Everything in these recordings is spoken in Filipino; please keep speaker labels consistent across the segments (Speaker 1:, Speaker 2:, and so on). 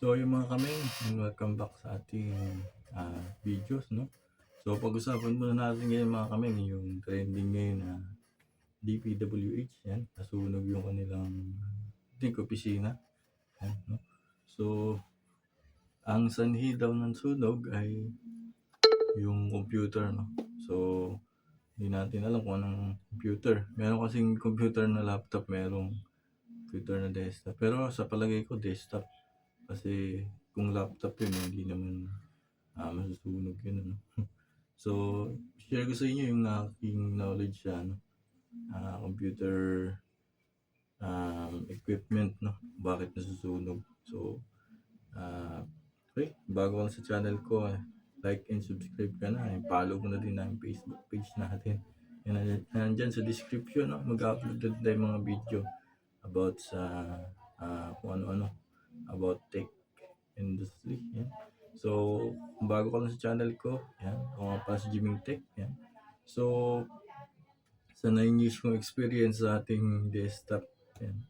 Speaker 1: So yung mga kami, welcome back sa ating ah, videos, no? So pag-usapan muna natin ngayon mga kami, yung trending ngayon na DPWH, yan, nasunog yung kanilang, I think, opisina. Yan, no? So, ang sanhi daw ng sunog ay yung computer, no? So, hindi natin alam kung anong computer. Meron kasing computer na laptop, merong computer na desktop. Pero sa palagay ko, desktop. Kasi kung laptop yun, hindi naman ah, masusunog yun. Ano? so, share ko sa inyo yung aking knowledge sa ano, ah, computer um, equipment, no? Bakit nasusunog. So, ah, okay, bago ka sa channel ko, eh, like and subscribe ka na. Eh, follow ko na din ang Facebook page natin. Yan, nandyan- sa description, no? mag-upload tayo mga video about sa ah, kung ano-ano about tech industry. Yan. So, kung bago ka lang sa channel ko, yan, ako nga pala si Jimmy Tech. Yan. So, sa 9 years kong experience sa ating desktop, yan.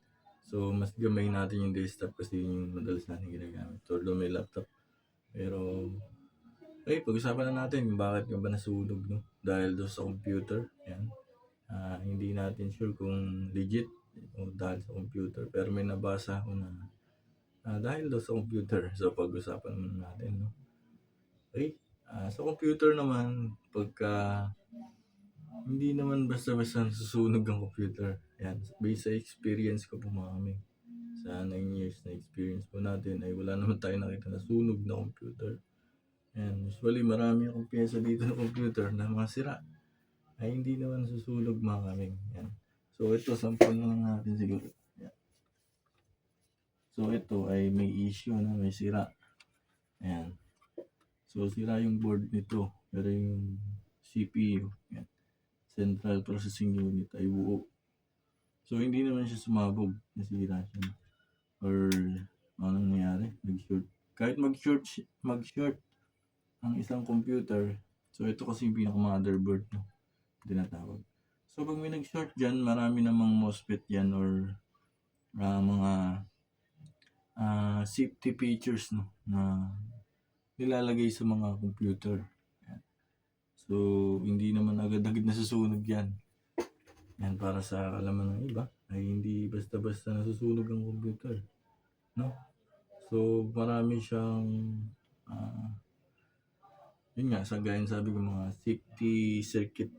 Speaker 1: So, mas gamay natin yung desktop kasi yun yung madalas natin ginagamit. Although may laptop. Pero, ay, pag-usapan na natin kung bakit nga ba nasunog, no? Dahil doon sa computer, yan. Ah, hindi natin sure kung legit o dahil sa computer. Pero may nabasa ako na ah, dahil daw sa computer. So, pag-usapan muna natin, no? Okay. Ah, sa computer naman, pagka hindi naman basta-basta nasusunog ang computer. Yan. Based sa experience ko po mga kami. Sa 9 years na experience po natin ay wala naman tayo nakita na sunog na computer. Yan. Usually marami akong pyesa dito na computer na mga sira. Ay hindi naman susunog mga kami. Yan. So ito, sample na lang natin siguro. So ito ay may issue na may sira. Ayan. So sira yung board nito. Pero yung CPU, yan. Central Processing Unit ay buo. So hindi naman siya sumabog. Nasira siya. Or anong nangyari? Nag-short. Kahit mag-short, mag-short ang isang computer. So ito kasi yung pinaka-motherboard no? tinatawag. So pag may nag-short dyan, marami namang MOSFET yan or ah, mga ah, safety features no na nilalagay sa mga computer. So hindi naman agad-agad nasusunog yan. Yan para sa kalaman ng iba ay hindi basta-basta nasusunog ang computer. No? So marami siyang ah, yun nga, sa gaya ng sabi ko mga safety circuit,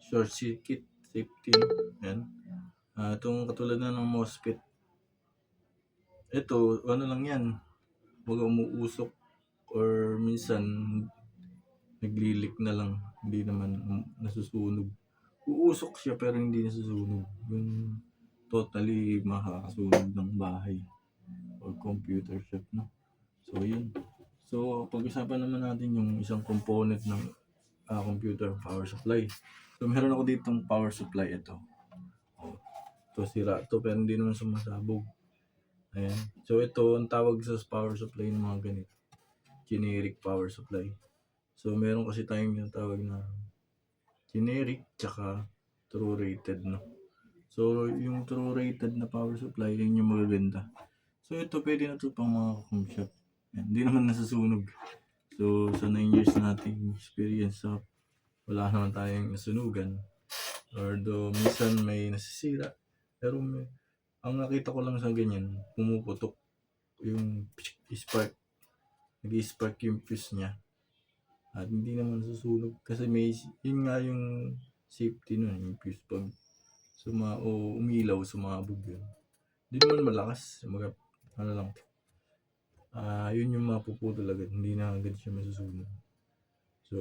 Speaker 1: short circuit safety, yan. Ah, itong katulad na ng MOSFET, ito, ano lang yan, wag umuusok or minsan naglilik na lang, hindi naman nasusunog. Uusok siya pero hindi nasusunog. Yung totally makakasunog ng bahay or computer shop, no? So, yun. So, pag-usapan naman natin yung isang component ng ah, computer power supply. So, meron ako ditong power supply ito. Oh, ito sira to pero hindi naman sumasabog. Ayan. So, ito ang tawag sa power supply ng mga ganito. Generic power supply. So, meron kasi tayong yung tawag na generic tsaka true rated, no? So, yung true rated na power supply, yun yung magaganda. So, ito pwede na to pang mga home shop. Hindi naman nasusunog. So, sa 9 years nating experience sa wala naman tayong nasunugan. Although, minsan may nasisira. Pero may, ang nakita ko lang sa ganyan, pumuputok yung spark. Nag-spark yung fuse niya. At hindi naman nasusunog. Kasi may, yun nga yung safety nun, yung fuse pag suma, o umilaw, sumabog yun. Hindi naman malakas. Mga, ano lang, ah yun yung mapuputol agad. Hindi na agad siya masusunog. So,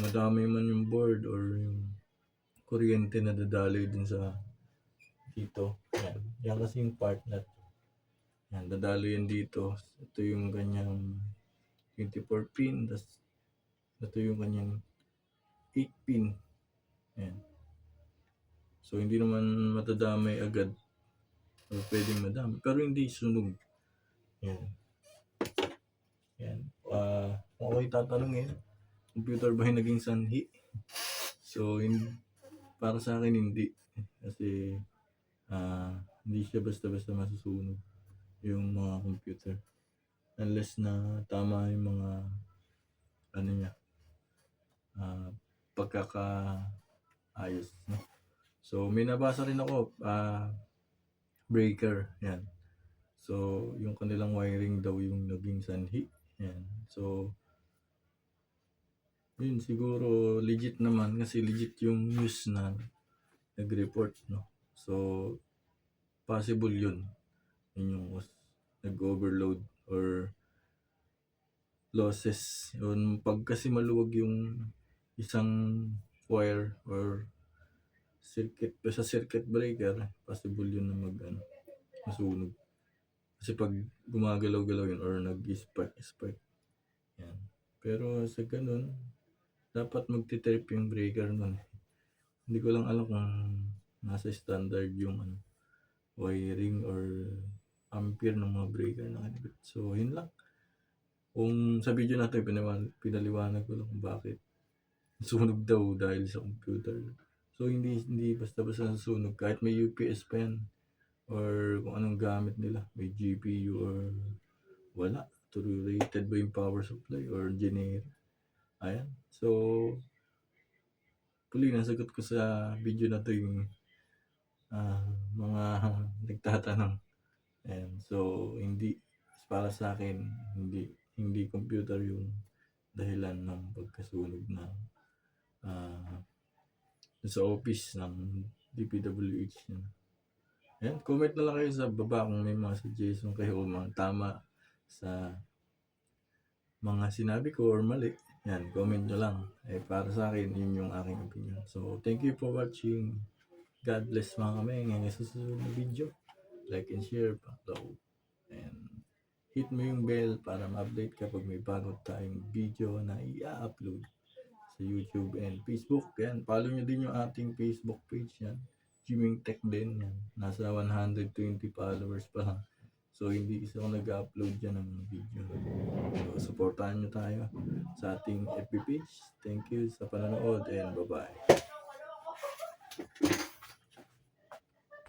Speaker 1: madami man yung board or yung kuryente na dadaloy dun sa dito. Yan. Yan kasi yung part na. Yan, dadalo yan dito. Ito yung kanyang 24 pin. tas ito yung kanyang 8 pin. Yan. So, hindi naman matadamay agad. O pwedeng madami. Pero hindi sunog. Yan. Yan. Ah, kung ako'y tatanungin, computer ba yung naging sanhi? So, in, para sa akin, hindi. Kasi, ah, hindi siya basta-basta masusunog. yung mga computer. Unless na tama yung mga ano niya, ah, pagkakaayos. No? So, may nabasa rin ako, ah, breaker, yan. So, yung kanilang wiring daw yung naging sanhi. Yan. So, yun siguro legit naman kasi legit yung news na nag-report, no? So, possible yun. Yun yung nag-overload or losses. Yun, pag kasi maluwag yung isang wire or circuit, sa circuit breaker, possible yun na mag, ano, masunog. Kasi pag gumagalaw-galaw yun or nag-spark, spark, yan. Pero sa ganun, dapat magti-trip yung breaker nun. Hindi ko lang alam kung nasa standard yung ano, wiring or ampere ng mga breaker na kanibit. So, yun lang. Kung sa video natin, pinaliwanag, pinaliwanag ko lang bakit sunog daw dahil sa computer. So, hindi hindi basta-basta nasusunog. Kahit may UPS pa or kung anong gamit nila. May GPU or wala. Rated ba yung power supply or generic. Ayan. So, tuloy nasagot ko sa video na to yung ah, mga nagtatanong. Ayan. So, hindi para sa akin, hindi hindi computer yung dahilan ng pagkasunog ng ah, sa office ng DPWH. Yan. Ayan, comment na lang kayo sa baba kung may mga suggestion kayo o mga tama sa mga sinabi ko or mali. Yan, comment nyo lang. Eh, para sa akin, yun yung aking opinion. So, thank you for watching. God bless mga kami. Ngayon sa susunod na video. Like and share, follow. And hit mo yung bell para ma-update kapag may bago tayong video na i-upload sa YouTube and Facebook. Yan, follow nyo din yung ating Facebook page yan. Jiming Tech din yan. Nasa 120 followers pa lang. So, hindi isa ako nag-upload dyan ng video. So, supportahan nyo tayo sa ating FB page. Thank you sa panonood and bye-bye.